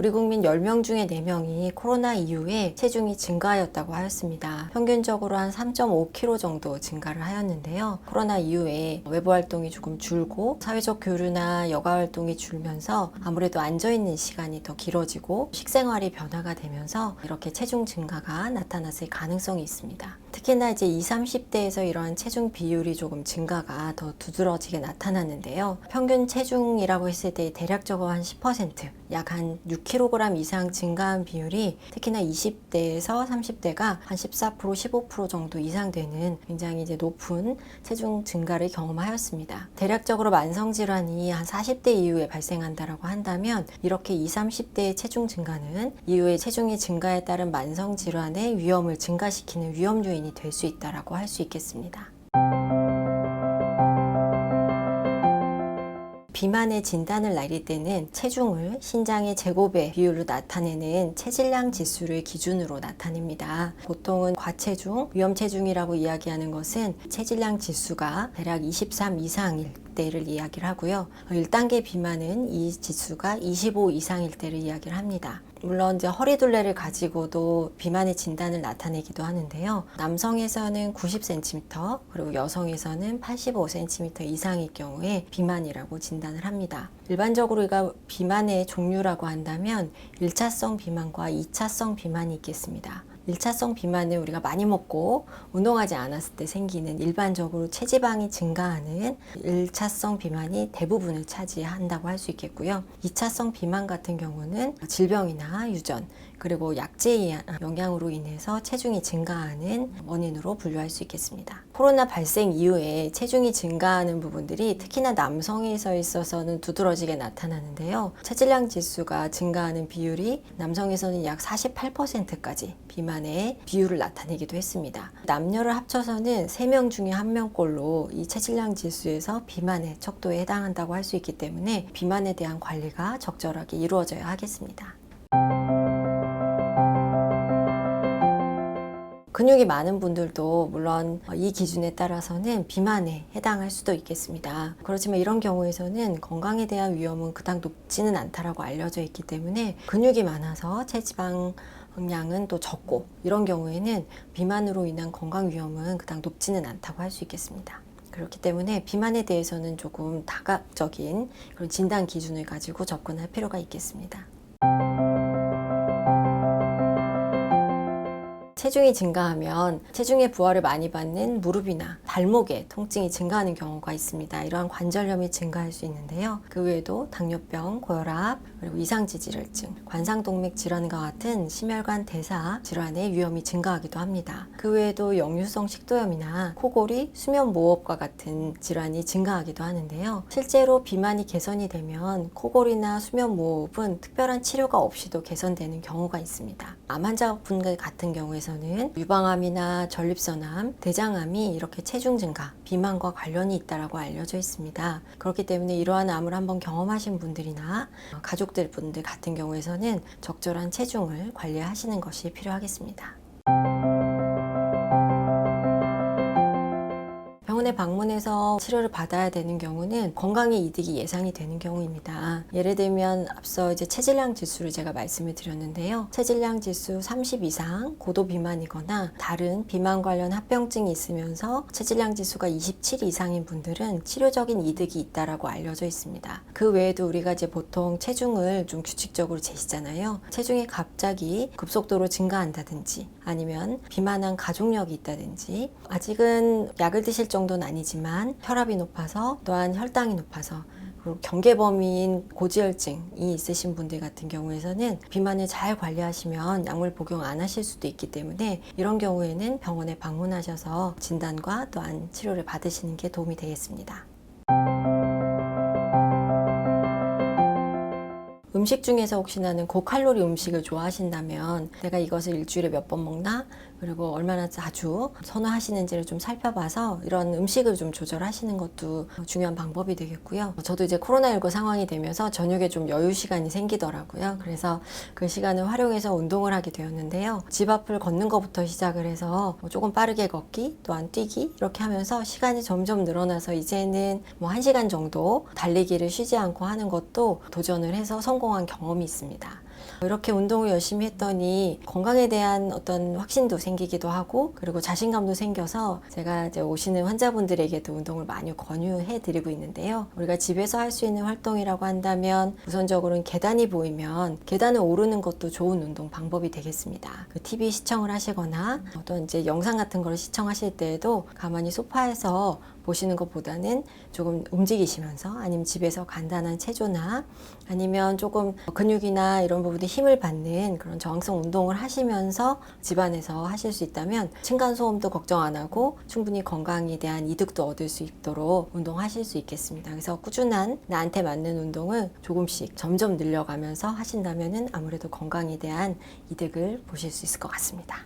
우리 국민 10명 중에 4명이 코로나 이후에 체중이 증가하였다고 하였습니다. 평균적으로 한 3.5kg 정도 증가를 하였는데요. 코로나 이후에 외부 활동이 조금 줄고 사회적 교류나 여가 활동이 줄면서 아무래도 앉아있는 시간이 더 길어지고 식생활이 변화가 되면서 이렇게 체중 증가가 나타났을 가능성이 있습니다. 특히나 이제 20, 30대에서 이러한 체중 비율이 조금 증가가 더 두드러지게 나타났는데요. 평균 체중이라고 했을 때 대략적으로 한 10%, 약 한 6kg 이상 증가한 비율이 특히나 20대에서 30대가 한 14%, 15% 정도 이상 되는 굉장히 이제 높은 체중 증가를 경험하였습니다. 대략적으로 만성 질환이 한 40대 이후에 발생한다라고 한다면 이렇게 20, 30대의 체중 증가는 이후에 체중의 증가에 따른 만성 질환의 위험을 증가시키는 위험 요인 이 될 수 있다라고 할 수 있겠습니다. 비만의 진단을 내릴 때는 체중을 신장의 제곱의 비율로 나타내는 체질량 지수를 기준으로 나타냅니다. 보통은 과체중, 위험체중이라고 이야기하는 것은 체질량 지수가 대략 23 이상일 때를 이야기를 하고요. 1단계 비만은 이 지수가 25 이상일 때를 이야기를 합니다. 물론 이제 허리둘레를 가지고도 비만의 진단을 나타내기도 하는데요. 남성에서는 90cm 그리고 여성에서는 85cm 이상일 경우에 비만이라고 진단을 합니다. 일반적으로 우리가 비만의 종류라고 한다면 1차성 비만과 2차성 비만이 있겠습니다. 1차성 비만은 우리가 많이 먹고 운동하지 않았을 때 생기는 일반적으로 체지방이 증가하는 1차성 비만이 대부분을 차지한다고 할 수 있겠고요. 2차성 비만 같은 경우는 질병이나 유전 그리고 약제의 영향으로 인해서 체중이 증가하는 원인으로 분류할 수 있겠습니다. 코로나 발생 이후에 체중이 증가하는 부분들이 특히나 남성에서 있어서는 두드러지게 나타나는데요. 체질량 지수가 증가하는 비율이 남성에서는 약 48%까지 비만의 비율을 나타내기도 했습니다. 남녀를 합쳐서는 3명 중에 1명꼴로 이 체질량 지수에서 비만의 척도에 해당한다고 할 수 있기 때문에 비만에 대한 관리가 적절하게 이루어져야 하겠습니다. 근육이 많은 분들도 물론 이 기준에 따라서는 비만에 해당할 수도 있겠습니다. 그렇지만 이런 경우에서는 건강에 대한 위험은 그닥 높지는 않다라고 알려져 있기 때문에 근육이 많아서 체지방 양은 또 적고 이런 경우에는 비만으로 인한 건강 위험은 그닥 높지는 않다고 할 수 있겠습니다. 그렇기 때문에 비만에 대해서는 조금 다각적인 그런 진단 기준을 가지고 접근할 필요가 있겠습니다. 체중이 증가하면 체중의 부하를 많이 받는 무릎이나 발목에 통증이 증가하는 경우가 있습니다. 이러한 관절염이 증가할 수 있는데요. 그 외에도 당뇨병, 고혈압, 그리고 이상지질혈증, 관상동맥 질환과 같은 심혈관 대사 질환의 위험이 증가하기도 합니다. 그 외에도 역류성 식도염이나 코골이, 수면 모호흡과 같은 질환이 증가하기도 하는데요. 실제로 비만이 개선이 되면 코골이나 수면 모호흡은 특별한 치료가 없이도 개선되는 경우가 있습니다. 암 환자분들 같은 경우에서 는 유방암이나 전립선암, 대장암이 이렇게 체중 증가, 비만과 관련이 있다라고 알려져 있습니다. 그렇기 때문에 이러한 암을 한번 경험하신 분들이나 가족들 분들 같은 경우에서는 적절한 체중을 관리하시는 것이 필요하겠습니다. 병원에 방문해서 치료를 받아야 되는 경우는 건강에 이득이 예상이 되는 경우입니다. 예를 들면 앞서 이제 체질량 지수를 제가 말씀을 드렸는데요. 체질량 지수 30 이상, 고도 비만이거나 다른 비만 관련 합병증이 있으면서 체질량 지수가 27 이상인 분들은 치료적인 이득이 있다라고 알려져 있습니다. 그 외에도 우리가 이제 보통 체중을 좀 규칙적으로 재시잖아요. 체중이 갑자기 급속도로 증가한다든지 아니면 비만한 가족력이 있다든지 아직은 약을 드실 정도 는 아니지만 혈압이 높아서 또한 혈당이 높아서 그리고 경계 범위인 고지혈증이 있으신 분들 같은 경우에서는 비만을 잘 관리하시면 약물 복용 안 하실 수도 있기 때문에 이런 경우에는 병원에 방문하셔서 진단과 또한 치료를 받으시는 게 도움이 되겠습니다. 음식 중에서 혹시 나는 고칼로리 음식을 좋아하신다면 내가 이것을 일주일에 몇 번 먹나 그리고 얼마나 자주 선호하시는지를 좀 살펴봐서 이런 음식을 좀 조절하시는 것도 중요한 방법이 되겠고요. 저도 이제 코로나19 상황이 되면서 저녁에 좀 여유 시간이 생기더라고요. 그래서 그 시간을 활용해서 운동을 하게 되었는데요. 집 앞을 걷는 것부터 시작을 해서 뭐 조금 빠르게 걷기, 또한 뛰기 이렇게 하면서 시간이 점점 늘어나서 이제는 뭐한 시간 정도 달리기를 쉬지 않고 하는 것도 도전을 해서 성공한 경험이 있습니다. 이렇게 운동을 열심히 했더니 건강에 대한 어떤 확신도 생기기도 하고 그리고 자신감도 생겨서 제가 이제 오시는 환자분들에게도 운동을 많이 권유해 드리고 있는데요. 우리가 집에서 할 수 있는 활동이라고 한다면 우선적으로는 계단이 보이면 계단을 오르는 것도 좋은 운동 방법이 되겠습니다. 그 TV 시청을 하시거나 어떤 이제 영상 같은 걸 시청하실 때에도 가만히 소파에서 보시는 것보다는 조금 움직이시면서 아니면 집에서 간단한 체조나 아니면 조금 근육이나 이런 부분에 힘을 받는 그런 저항성 운동을 하시면서 집안에서 하실 수 있다면 층간소음도 걱정 안 하고 충분히 건강에 대한 이득도 얻을 수 있도록 운동하실 수 있겠습니다. 그래서 꾸준한 나한테 맞는 운동을 조금씩 점점 늘려가면서 하신다면 아무래도 건강에 대한 이득을 보실 수 있을 것 같습니다.